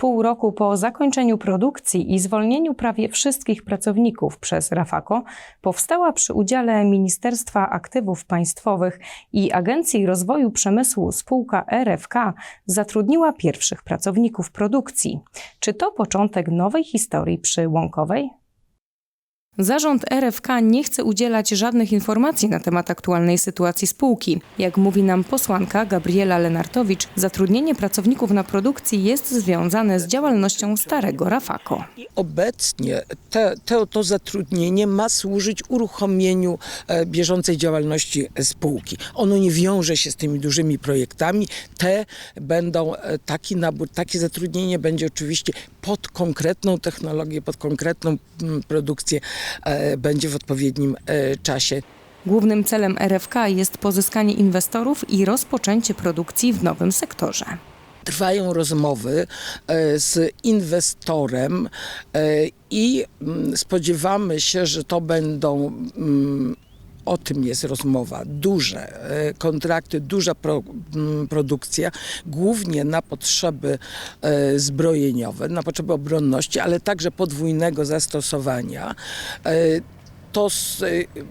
Pół roku po zakończeniu produkcji i zwolnieniu prawie wszystkich pracowników przez Rafako powstała przy udziale Ministerstwa Aktywów Państwowych i Agencji Rozwoju Przemysłu spółka RFK zatrudniła pierwszych pracowników produkcji. Czy to początek nowej historii przy Łąkowej? Zarząd RFK nie chce udzielać żadnych informacji na temat aktualnej sytuacji spółki. Jak mówi nam posłanka Gabriela Lenartowicz, zatrudnienie pracowników na produkcji jest związane z działalnością starego Rafako. Obecnie te, te, to zatrudnienie ma służyć uruchomieniu e, bieżącej działalności spółki. Ono nie wiąże się z tymi dużymi projektami. Te będą, e, taki nabór, takie zatrudnienie będzie oczywiście pod konkretną technologię, pod konkretną mm, produkcję, e, będzie w odpowiednim e, czasie. Głównym celem RFK jest pozyskanie inwestorów i rozpoczęcie produkcji w nowym sektorze. Trwają rozmowy e, z inwestorem i mm, spodziewamy się, że to będą mm, o tym jest rozmowa. Duże e, kontrakty, duża pro, produkcja, głównie na potrzeby e, zbrojeniowe, na potrzeby obronności, ale także podwójnego zastosowania. E, to z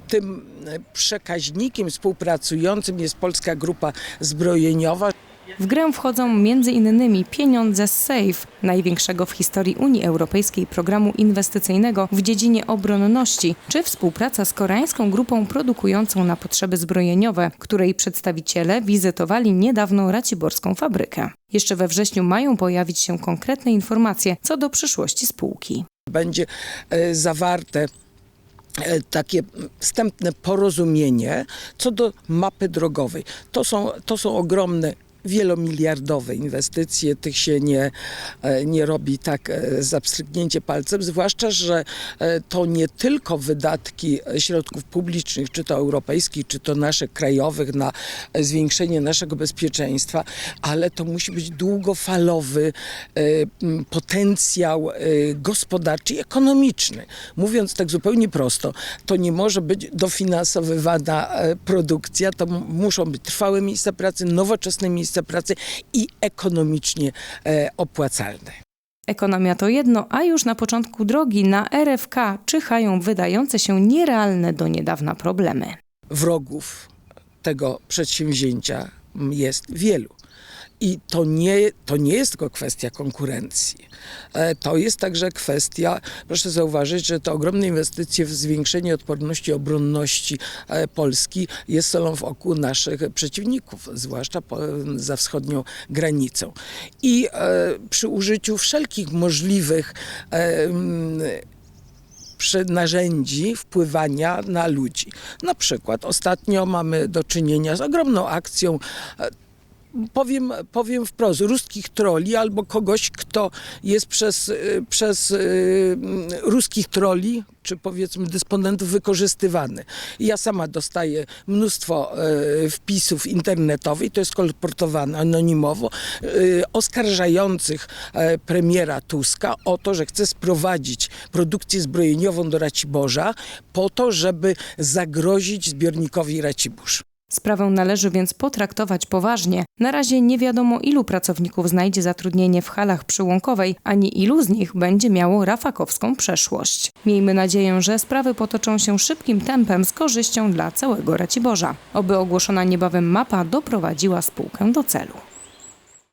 tym przekaźnikiem współpracującym jest Polska Grupa Zbrojeniowa. W grę wchodzą m.in. pieniądze z SAFE, największego w historii Unii Europejskiej programu inwestycyjnego w dziedzinie obronności, czy współpraca z koreańską grupą produkującą na potrzeby zbrojeniowe, której przedstawiciele wizytowali niedawno raciborską fabrykę. Jeszcze we wrześniu mają pojawić się konkretne informacje co do przyszłości spółki. będzie e, zawarte e, takie wstępne porozumienie co do mapy drogowej. To są, to są ogromne wielomiliardowe inwestycje, tych się nie, e, nie robi tak e, za palcem, zwłaszcza, że e, to nie tylko wydatki środków publicznych, czy to europejskich, czy to naszych krajowych na zwiększenie naszego bezpieczeństwa, ale to musi być długofalowy potencjał gospodarczy i ekonomiczny. Mówiąc tak zupełnie prosto, to nie może być dofinansowywana produkcja, to muszą być trwałe miejsca pracy, nowoczesne miejsca pracy i ekonomicznie e, opłacalne. Ekonomia to jedno, a już na początku drogi na RFK czyhają wydające się nierealne do niedawna problemy. wrogów tego przedsięwzięcia jest wielu. I to nie, to nie jest tylko kwestia konkurencji. E, To jest także kwestia, proszę zauważyć, że te ogromne inwestycje w zwiększenie odporności, obronności e, Polski jest solą w oku naszych przeciwników, zwłaszcza za wschodnią granicą. I e, przy użyciu wszelkich możliwych narzędzi wpływania na ludzi. Na przykład ostatnio mamy do czynienia z ogromną akcją Powiem, powiem wprost, ruskich troli albo kogoś, kto jest przez, y, przez y, mm, ruskich troli, czy powiedzmy dysponentów wykorzystywany. Ja sama dostaję mnóstwo y, wpisów internetowych, to jest kolportowane anonimowo, oskarżających e, premiera Tuska o to, że chce sprowadzić produkcję zbrojeniową do Raciborza po to, żeby zagrozić zbiornikowi Racibórz. Sprawę należy więc potraktować poważnie. Na razie nie wiadomo, ilu pracowników znajdzie zatrudnienie w halach przyłąkowej, ani ilu z nich będzie miało rafakowską przeszłość. Miejmy nadzieję, że sprawy potoczą się szybkim tempem z korzyścią dla całego Raciborza. Oby ogłoszona niebawem mapa doprowadziła spółkę do celu.